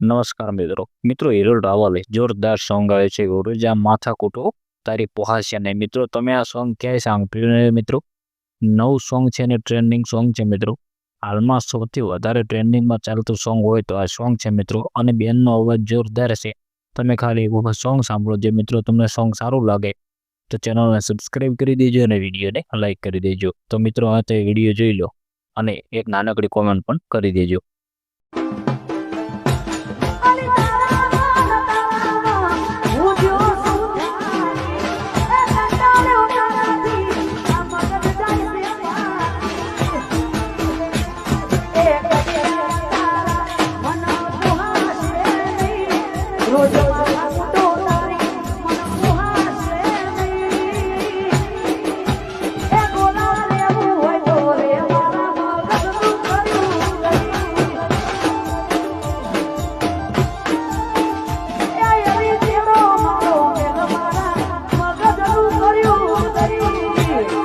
નમસ્કાર મિત્રો. મિત્રો હિરોલ રાવલે જોરદાર સોંગ આવે છે ઓરજા માથા કૂટો તારી પોહાશે ને. મિત્રો, તમે આ સોંગ ક્યાંય સાંભળ્યું ને મિત્રો? નવું સોંગ છે ને, ટ્રેન્ડિંગ સોંગ છે મિત્રો. હાલમાં સૌથી વધારે ટ્રેન્ડિંગમાં ચાલતું સોંગ હોય તો આ સોંગ છે મિત્રો. અને બેનનો અવાજ જોરદાર છે. તમે ખાલી એક વખત સોંગ સાંભળો જે મિત્રો તમને સોંગ સારું લાગે. તો ચેનલને સબસ્ક્રાઈબ કરી દેજો અને વિડીયોને લાઇક કરી દેજો. તો મિત્રો, આ તે વીડિયો જોઈ લો અને એક નાનકડી કોમેન્ટ પણ કરી દેજો. જો